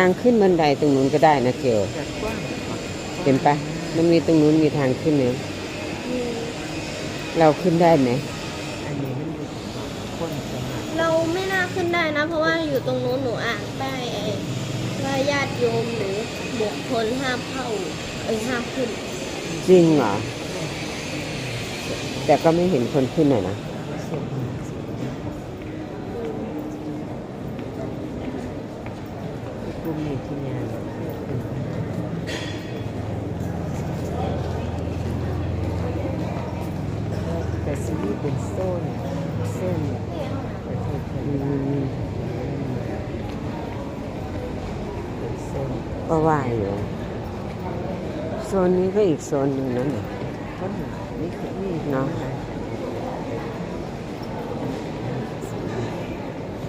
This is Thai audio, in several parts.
ทางขึ้นบันไดตรงนู้นก็ได้นะเกลจะกว้างกว่าเห็นปะมันมีตรงนู้นมีทางขึ้นเนี่ยเราขึ้นได้ไหมอันนี้มันอยู่กว้างประมาณเราไม่น่าขึ้นได้นะ เพราะว่าอยู่ตรงนู้นหนูอ่านป้ายไอ้ว่าญาติโยมหรือบุคคลห้ามเข้าเอ้ยห้ามขึ้น จริงเหรอ แต่ก็ไม่เห็นคนขึ้นหน่อยนะ เส้นนี้กลุ่มนี้ที่งานแต่ซีรีส์เป็นโซนเส้นประเทศไทยอืมเป็นเส้นก็ว่าอยู่โซนนี้ก็อีกโซนหนึ่งนั่นแหละนนี่คือนี่เนาะ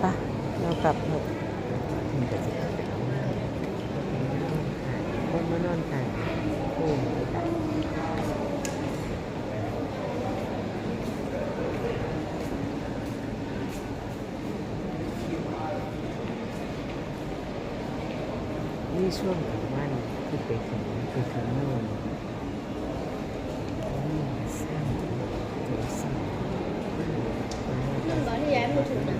ปะเรากลับเถอะ คนมานอนกันโอ้ยตาย นี่ ช่วงของวันที่ไปถึงคือถึงโน่นนี่สร้างถึงสร้างตอนที่ย้ายมาถึงนะ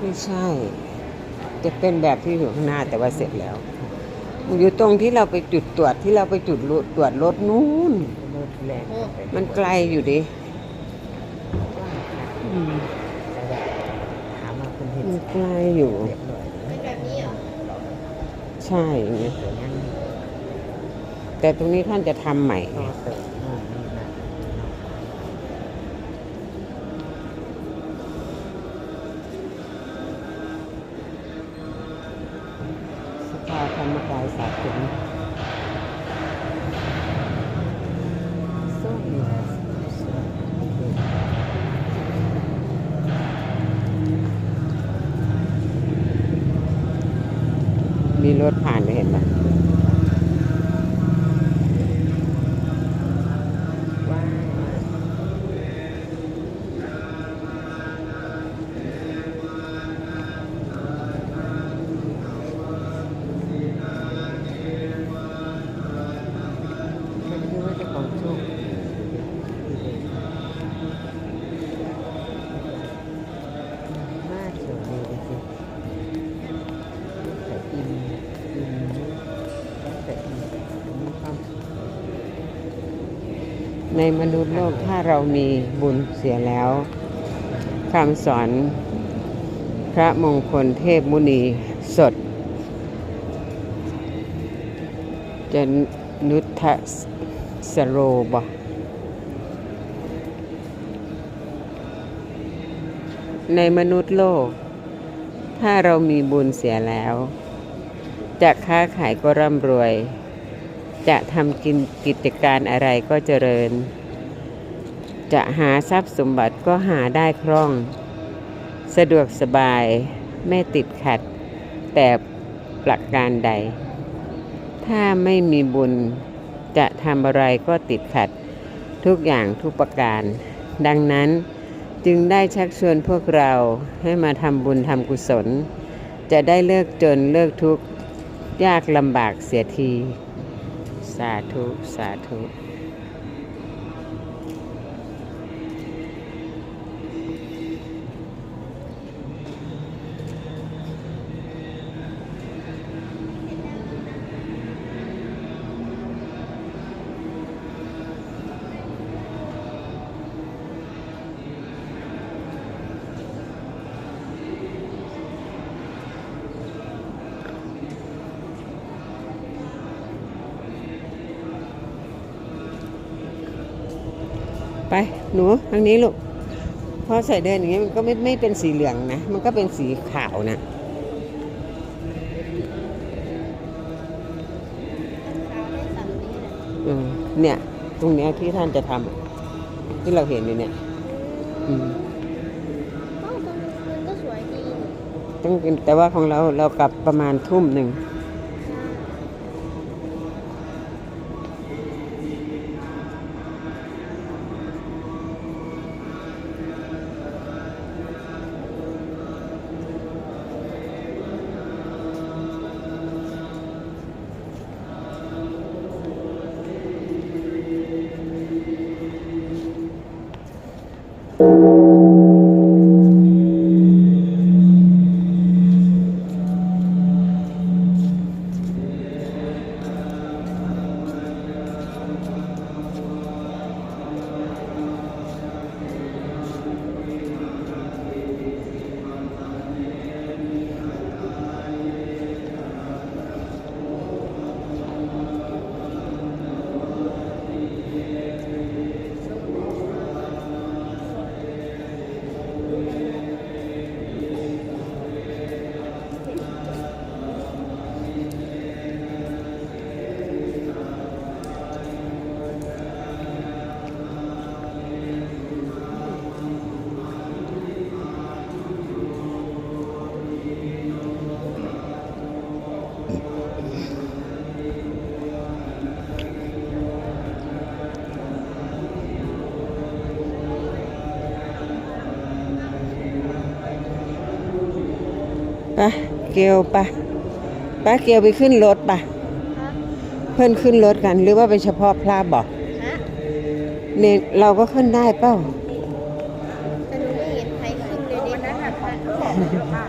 ไม่ใช่ จะเป็นแบบที่อยู่ข้างหน้าแต่ว่าเสร็จแล้ว อยู่ตรงที่เราไปจุดตรวจที่เราไปจุดตรวจรถนู้นรถแรงไปมันไกลอยู่ดิกว้างค่ะอืมแต่ว่าถามมาคนเห็นมันไกลอยู่ ใช่อย่างเงี้ยแต่ตรงนี้ท่านจะทำใหม่ ต่อเติมโน่นนี่นั่นสภาธรรมกายสากล ส้มนี่นะส้มนี่ มี รถผ่าน ในมนุษย์โลกถ้าเรามีบุญเสียแล้วคำสอนพระมงคลเทพมุนีสด จะนุทะสโรบในมนุษย์โลก ถ้าเรามีบุญเสียแล้ว จะค้าขายก็ร่ำรวย จะทำกินกิจการอะไรก็เจริญ จะหาทรัพย์สมบัติก็หาได้คล่อง สะดวกสบายไม่ติดขัด แต่ประการใด ถ้าไม่มีบุญจะทำอะไรก็ติดขัด ทุกอย่างทุกประการ ดังนั้นจึงได้ชักชวนพวกเราให้มาทำบุญทำกุศล จะได้เลิกจนเลิกทุกข์ยากลำบากเสียทีาธุ สาธุ ไปหนูทางนี้ลูกพอใส่เดินอย่างนี้มันก็ไม่ไม่เป็นสีเหลืองนะ มันก็เป็นสีขาวนะเท้าได้สั่นนี้เลยอืมเนี่ย ตรงเนี้ยที่ท่านจะทำอะที่เราเห็นอยู่เนี่ย อืมเอ้าตรงนี้มันก็สวยดีนี่ต้องเป็นแต่ว่าของเราเรากลับประมาณทุ่มหนึ่ง กลไปไปเกลไปขึ้นรถไปครับเพื่อนขึ้นรถกัน หรือว่าเป็นเฉพาะพระบอกฮะเนี่ยเราก็ขึ้นได้เป้าแต่หนูไม่เห็นใครขึ้นเลยวันนั้นอะพระ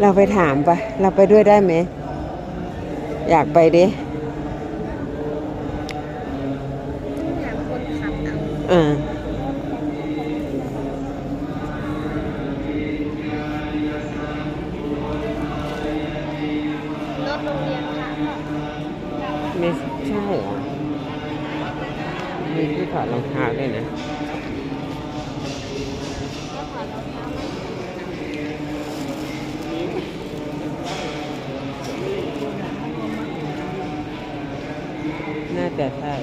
เราไปถามไปเราไปด้วยได้ไหม อยากไปดิถามคนขับเอา อ่า รถโรงเรียนค่ะ ไม่ใช่เหรอมีที่ถอดรองเท้าด้วยนะ ก็ถอดรองเท้าไหม น่าจะใช่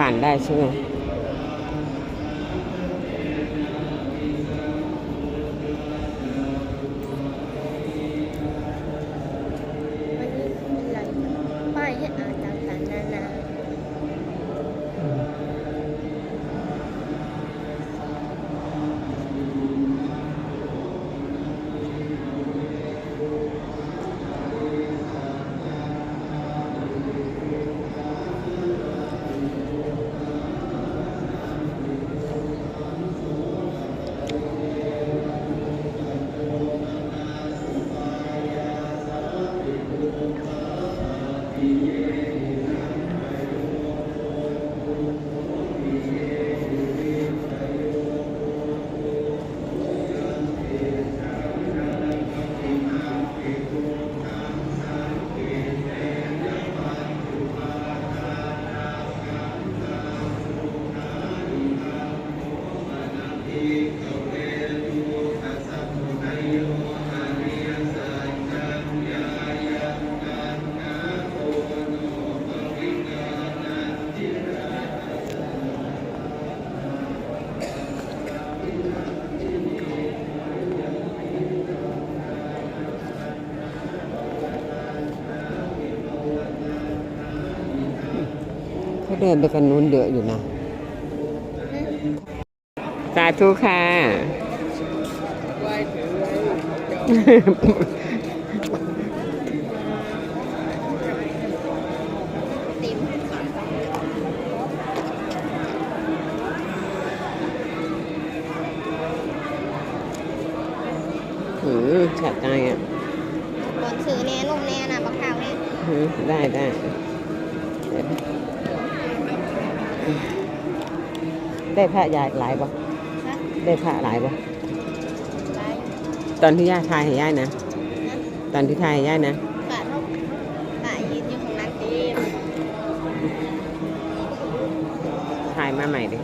ผ่านได้ใช่ไหม เขาเดินไปกันนู้นเยอะอยู่นะ สาธุค่ะติมหืมฉัดได้อะบนซื้อแน่นมแน่นะบักขาวเนี่ยหืมได้ได้ ได้พระยายหลายปะฮะได้พระหลายปะไปตอนที่ย่าทายให้ย่ายนะนะ ตอนที่ทายให้ย่ายนะปะเท่าปะยืนอยู่ของนั้นเต็มทายมาใหม่ดิ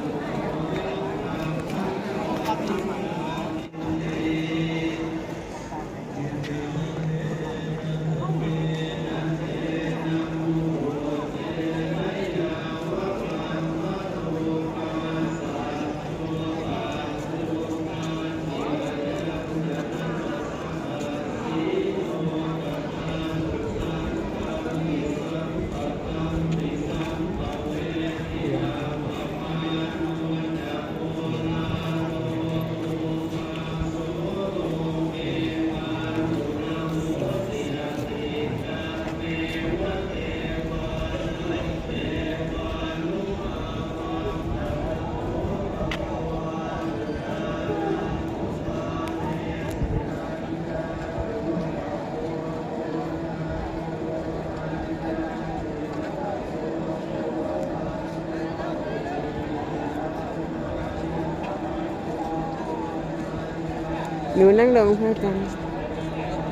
หนูนั่งลงพระอาจารย์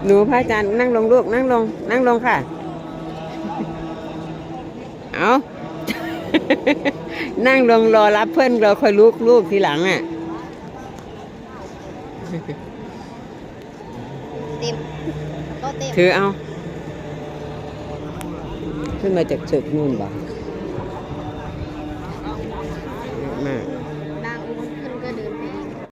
หนูพระอาจารย์นั่งลงลูกนั่งลง นั่งลงค่ะ เอานั่งลงรอรับเพื่อนเราค่อยลุกลูกทีหลังอะเต็มโต๊ะเต็มถือเอา ขึ้นมาจากตึกนู่นบ่